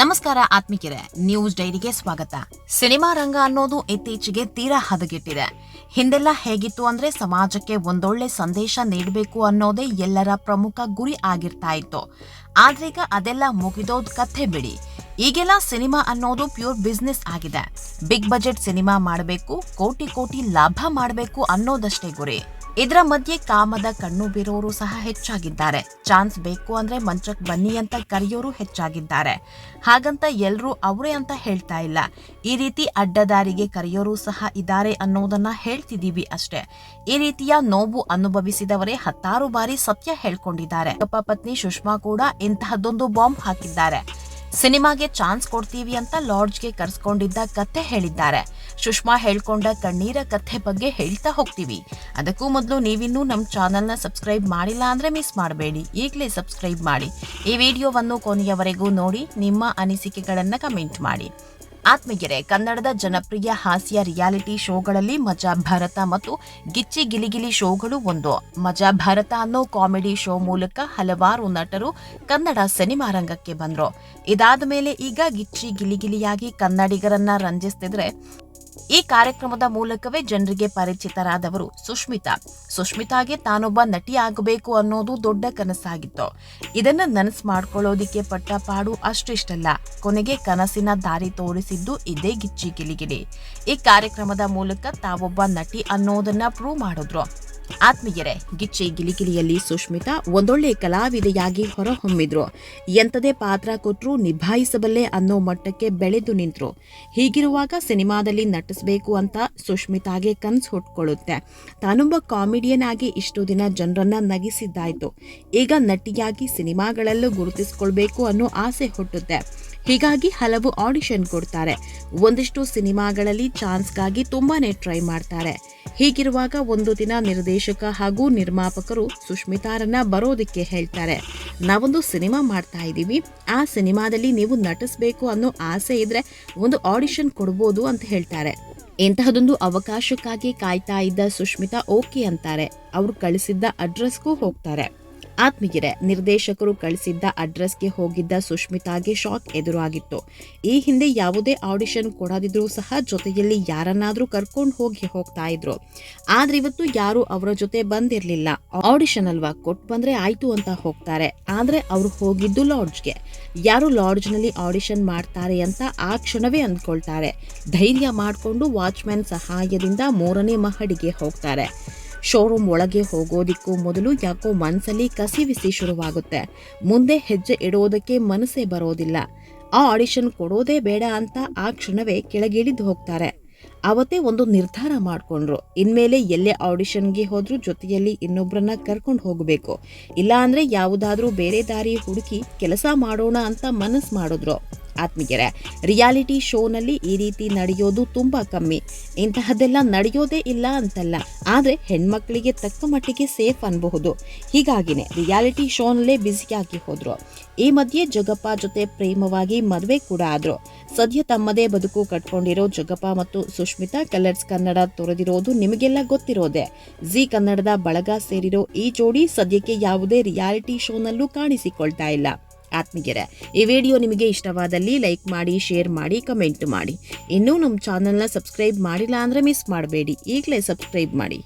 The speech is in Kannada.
ನಮಸ್ಕಾರ ಆತ್ಮಿಕರೆ, ನ್ಯೂಸ್ ಡೈರಿಗೆ ಸ್ವಾಗತ. ಸಿನಿಮಾ ರಂಗ ಅನ್ನೋದು ಇತ್ತೀಚೆಗೆ ತೀರಾ ಹದಗೆಟ್ಟಿದೆ. ಹಿಂದೆಲ್ಲ ಹೇಗಿತ್ತು ಅಂದ್ರೆ ಸಮಾಜಕ್ಕೆ ಒಂದೊಳ್ಳೆ ಸಂದೇಶ ನೀಡಬೇಕು ಅನ್ನೋದೇ ಎಲ್ಲರ ಪ್ರಮುಖ ಗುರಿ ಆಗಿರ್ತಾ ಇತ್ತು. ಆದ್ರೀಗ ಅದೆಲ್ಲ ಮುಗಿದೋದ್ ಕಥೆ ಬಿಡಿ. ಈಗೆಲ್ಲ ಸಿನಿಮಾ ಅನ್ನೋದು ಪ್ಯೂರ್ ಬಿಸ್ನೆಸ್ ಆಗಿದೆ. ಬಿಗ್ ಬಜೆಟ್ ಸಿನಿಮಾ ಮಾಡಬೇಕು, ಕೋಟಿ ಕೋಟಿ ಲಾಭ ಮಾಡಬೇಕು ಅನ್ನೋದಷ್ಟೇ ಗುರಿ. ಇದರ ಮಧ್ಯೆ ಕಾಮದ ಕಣ್ಣು ಬೀರೋರು ಸಹ ಹೆಚ್ಚಾಗಿದ್ದಾರೆ. ಚಾನ್ಸ್ ಬೇಕು ಅಂದ್ರೆ ಮಂಚಕ್ ಬನ್ನಿ ಅಂತ ಕರೆಯೋರು ಹೆಚ್ಚಾಗಿದ್ದಾರೆ. ಹಾಗಂತ ಎಲ್ರೂ ಅವರೇ ಅಂತ ಹೇಳ್ತಾ ಇಲ್ಲ. ಈ ರೀತಿ ಅಡ್ಡದಾರಿಗೆ ಕರೆಯೋರು ಸಹ ಇದ್ದಾರೆ ಅನ್ನೋದನ್ನ ಹೇಳ್ತಿದೀವಿ ಅಷ್ಟೇ. ಈ ರೀತಿಯ ನೋವು ಅನುಭವಿಸಿದವರೇ ಹತ್ತಾರು ಬಾರಿ ಸತ್ಯ ಹೇಳ್ಕೊಂಡಿದ್ದಾರೆ. ಅಪ್ಪ ಪತ್ನಿ ಸುಷ್ಮಾ ಕೂಡ ಇಂತಹದ್ದೊಂದು ಬಾಂಬ್ ಹಾಕಿದ್ದಾರೆ. ಸಿನಿಮಾಗೆ ಚಾನ್ಸ್ ಕೊಡ್ತೀವಿ ಅಂತ ಲಾಡ್ಜ್ಗೆ ಕರ್ಸ್ಕೊಂಡಿದ್ದ ಕಥೆ ಹೇಳಿದ್ದಾರೆ. ಸುಷ್ಮಾ ಹೇಳ್ಕೊಂಡ ಕಣ್ಣೀರ ಕಥೆ ಬಗ್ಗೆ ಹೇಳ್ತಾ ಹೋಗ್ತೀವಿ. ಅದಕ್ಕೂ ಮೊದಲು ನೀವಿನ್ನೂ ನಮ್ಮ ಚಾನಲ್ನ ಸಬ್ಸ್ಕ್ರೈಬ್ ಮಾಡಿಲ್ಲ ಅಂದ್ರೆ ಮಿಸ್ ಮಾಡಬೇಡಿ. ಈಗಲೇ ಸಬ್ಸ್ಕ್ರೈಬ್ ಮಾಡಿ. ಈ ವಿಡಿಯೋವನ್ನು ಕೊನೆಯವರೆಗೂ ನೋಡಿ, ನಿಮ್ಮ ಅನಿಸಿಕೆಗಳನ್ನು ಕಮೆಂಟ್ ಮಾಡಿ. ಆತ್ಮಗೆರೆ. ಕನ್ನಡದ ಜನಪ್ರಿಯ ಹಾಸ್ಯ ರಿಯಾಲಿಟಿ ಶೋಗಳಲ್ಲಿ ಮಜಾ ಭಾರತ ಮತ್ತು ಗಿಚ್ಚಿ ಗಿಲಿಗಿಲಿ ಶೋಗಳು ಒಂದು. ಮಜಾ ಭಾರತ ಅನ್ನೋ ಕಾಮಿಡಿ ಶೋ ಮೂಲಕ ಹಲವಾರು ನಟರು ಕನ್ನಡ ಸಿನಿಮಾ ರಂಗಕ್ಕೆ ಬಂದರು. ಇದಾದ ಮೇಲೆ ಈಗ ಗಿಚ್ಚಿ ಗಿಲಿಗಿಲಿಯಾಗಿ ಕನ್ನಡಿಗರನ್ನ ರಂಜಿಸ್ತಿದ್ರೆ ಈ ಕಾರ್ಯಕ್ರಮದ ಮೂಲಕವೇ ಜನರಿಗೆ ಪರಿಚಿತರಾದವರು ಸುಷ್ಮಿತಾ. ಸುಷ್ಮಿತಾಗೆ ತಾನೊಬ್ಬ ನಟಿ ಆಗಬೇಕು ಅನ್ನೋದು ದೊಡ್ಡ ಕನಸಾಗಿತ್ತು. ಇದನ್ನ ನನಸು ಮಾಡ್ಕೊಳ್ಳೋದಿಕ್ಕೆ ಪಟ್ಟ ಪಾಡು ಅಷ್ಟಿಷ್ಟಲ್ಲ. ಕೊನೆಗೆ ಕನಸಿನ ದಾರಿ ತೋರಿಸಿದ್ದು ಇದೇ ಗಿಚ್ಚಿ ಗಿಲಿಗಿಲಿ ಈ ಕಾರ್ಯಕ್ರಮದ ಮೂಲಕ ತಾವೊಬ್ಬ ನಟಿ ಅನ್ನೋದನ್ನ ಪ್ರೂವ್ ಮಾಡಿದ್ರು. ಆತ್ಮೀಯರೇ, ಗಿಚ್ಚಿ ಗಿಲಿಗಿಲಿಯಲ್ಲಿ ಸುಷ್ಮಿತಾ ಒಂದೊಳ್ಳೆ ಕಲಾವಿದೆಯಾಗಿ ಹೊರಹೊಮ್ಮಿದ್ರು. ಎಂಥದೇ ಪಾತ್ರ ಕೊಟ್ಟರು ನಿಭಾಯಿಸಬಲ್ಲೆ ಅನ್ನೋ ಮಟ್ಟಕ್ಕೆ ಬೆಳೆದು ನಿಂತರು. ಹೀಗಿರುವಾಗ ಸಿನಿಮಾದಲ್ಲಿ ನಟಿಸಬೇಕು ಅಂತ ಸುಷ್ಮಿತಾಗೆ ಕನ್ಸು ಹುಟ್ಕೊಳ್ಳುತ್ತೆ ತಾನೊಬ್ಬ ಕಾಮಿಡಿಯನ್ ಆಗಿ ಇಷ್ಟು ದಿನ ಜನರನ್ನ ನಗಿಸಿದ್ದಾಯ್ತು. ಈಗ ನಟಿಯಾಗಿ ಸಿನಿಮಾಗಳಲ್ಲೂ ಗುರುತಿಸ್ಕೊಳ್ಬೇಕು ಅನ್ನೋ ಆಸೆ ಹುಟ್ಟುತ್ತೆ. ಹೀಗಾಗಿ ಹಲವು ಆಡಿಷನ್ ಕೊಡ್ತಾರೆ. ಒಂದಿಷ್ಟು ಸಿನಿಮಾಗಳಲ್ಲಿ ಚಾನ್ಸ್ಗಾಗಿ ತುಂಬಾನೇ ಟ್ರೈ ಮಾಡ್ತಾರೆ. ಹೀಗಿರುವಾಗ ಒಂದು ದಿನ ನಿರ್ದೇಶಕ ಹಾಗೂ ನಿರ್ಮಾಪಕರು ಸುಷ್ಮಿತಾರನ್ನ ಬರೋದಕ್ಕೆ ಹೇಳ್ತಾರೆ. ನಾವೊಂದು ಸಿನಿಮಾ ಮಾಡ್ತಾ ಇದ್ದೀವಿ. ಆ ಸಿನಿಮಾದಲ್ಲಿ ನೀವು ನಟಿಸ್ಬೇಕು ಅನ್ನೋ ಆಸೆ ಇದ್ರೆ ಒಂದು ಆಡಿಷನ್ ಕೊಡ್ಬೋದು ಅಂತ ಹೇಳ್ತಾರೆ. ಇಂತಹದೊಂದು ಅವಕಾಶಕ್ಕಾಗಿ ಕಾಯ್ತಾ ಇದ್ದ ಸುಷ್ಮಿತಾ ಓಕೆ ಅಂತಾರೆ. ಅವ್ರು ಕಳಿಸಿದ್ದ ಅಡ್ರೆಸ್ಗೂ ಹೋಗ್ತಾರೆ. ಆತ್ಮೀಯರೆ, ನಿರ್ದೇಶಕರು ಕಳಿಸಿದ್ದ ಅಡ್ರೆಸ್ಗೆ ಹೋಗಿದ್ದ ಸುಷ್ಮಿತಾಗೆ ಶಾಕ್ ಎದುರಾಗಿತ್ತು. ಈ ಹಿಂದೆ ಯಾವುದೇ ಆಡಿಷನ್ ಕೊಡದಿದ್ರೂ ಸಹ ಜೊತೆಯಲ್ಲಿ ಯಾರನ್ನಾದರೂ ಕರ್ಕೊಂಡು ಹೋಗಿ ಹೋಗ್ತಾ ಇದ್ರು. ಆದ್ರೆ ಇವತ್ತು ಯಾರು ಅವರ ಜೊತೆ ಬಂದಿರಲಿಲ್ಲ. ಆಡಿಷನ್ ಅಲ್ವಾ ಕೊಟ್ಟು ಬಂದ್ರೆ ಆಯ್ತು ಅಂತ ಹೋಗ್ತಾರೆ. ಆದ್ರೆ ಅವರು ಹೋಗಿದ್ದು ಲಾಡ್ಜ್ಗೆ. ಯಾರು ಲಾಡ್ಜ್ನಲ್ಲಿ ಆಡಿಷನ್ ಮಾಡ್ತಾರೆ ಅಂತ ಆ ಕ್ಷಣವೇ ಅಂದ್ಕೊಳ್ತಾರೆ. ಧೈರ್ಯ ಮಾಡಿಕೊಂಡು ವಾಚ್ಮ್ಯಾನ್ ಸಹಾಯದಿಂದ ಮೂರನೇ ಮಹಡಿಗೆ ಹೋಗ್ತಾರೆ. ಶೋರೂಮ್ ಒಳಗೆ ಹೋಗೋದಿಕ್ಕೂ ಮೊದಲು ಯಾಕೋ ಮನಸ್ಸಲ್ಲಿ ಕಸಿವಿಸಿ ಶುರುವಾಗುತ್ತೆ. ಮುಂದೆ ಹೆಜ್ಜೆ ಇಡೋದಕ್ಕೆ ಮನಸ್ಸೇ ಬರೋದಿಲ್ಲ. ಆ ಆಡಿಷನ್ ಕೊಡೋದೇ ಬೇಡ ಅಂತ ಆ ಕ್ಷಣವೇ ಕೆಳಗಿಳಿದು ಹೋಗ್ತಾರೆ. ಅವತ್ತೇ ಒಂದು ನಿರ್ಧಾರ ಮಾಡಿಕೊಂಡ್ರು. ಇನ್ಮೇಲೆ ಎಲ್ಲೇ ಆಡಿಷನ್ಗೆ ಹೋದರೂ ಜೊತೆಯಲ್ಲಿ ಇನ್ನೊಬ್ಬರನ್ನ ಕರ್ಕೊಂಡು ಹೋಗಬೇಕು. ಇಲ್ಲ ಅಂದ್ರೆ ಯಾವುದಾದ್ರೂ ಬೇರೆ ದಾರಿ ಹುಡುಕಿ ಕೆಲಸ ಮಾಡೋಣ ಅಂತ ಮನಸ್ಸು ಮಾಡಿದ್ರು ಆತ್ಮೀಯರೇ. ರಿಯಾಲಿಟಿ ಶೋನಲ್ಲಿ ಈ ರೀತಿ ನಡೆಯೋದು ತುಂಬಾ ಕಮ್ಮಿ. ಇಂತಹದ್ದೆಲ್ಲ ನಡೆಯೋದೇ ಇಲ್ಲ ಅಂತಲ್ಲ. ಆದ್ರೆ ಹೆಣ್ಮಕ್ಳಿಗೆ ತಕ್ಕ ಮಟ್ಟಿಗೆ ಸೇಫ್ ಅನ್ಬಹುದು. ಹೀಗಾಗಿನೇ ರಿಯಾಲಿಟಿ ಶೋನಲ್ಲೇ ಬ್ಯುಸಿಯಾಗಿ ಹೋದ್ರು. ಈ ಮಧ್ಯೆ ಜಗಪ್ಪ ಜೊತೆ ಪ್ರೇಮವಾಗಿ ಮದುವೆ ಕೂಡ ಆದ್ರು. ಸದ್ಯ ತಮ್ಮದೇ ಬದುಕು ಕಟ್ಕೊಂಡಿರೋ ಜಗಪ್ಪ ಮತ್ತು ಸುಷ್ಮಿತಾ ಕಲರ್ಸ್ ಕನ್ನಡ ತೊರೆದಿರೋದು ನಿಮಗೆಲ್ಲ ಗೊತ್ತಿರೋದೆ. ಜಿ ಕನ್ನಡದ ಬಳಗ ಸೇರಿರೋ ಈ ಜೋಡಿ ಸದ್ಯಕ್ಕೆ ಯಾವುದೇ ರಿಯಾಲಿಟಿ ಶೋನಲ್ಲೂ ಕಾಣಿಸಿಕೊಳ್ತಾ ಇಲ್ಲ. ಆತ್ಮೀಯರೇ, ಈ ವಿಡಿಯೋ ನಿಮಗೆ ಇಷ್ಟವಾದಲ್ಲಿ ಲೈಕ್ ಮಾಡಿ, ಶೇರ್ ಮಾಡಿ, ಕಮೆಂಟ್ ಮಾಡಿ. ಇನ್ನೂ ನಮ್ಮ ಚಾನಲ್ನ ಸಬ್ಸ್ಕ್ರೈಬ್ ಮಾಡಿಲ್ಲ ಅಂದರೆ ಮಿಸ್ ಮಾಡಬೇಡಿ. ಈಗಲೇ ಸಬ್ಸ್ಕ್ರೈಬ್ ಮಾಡಿ.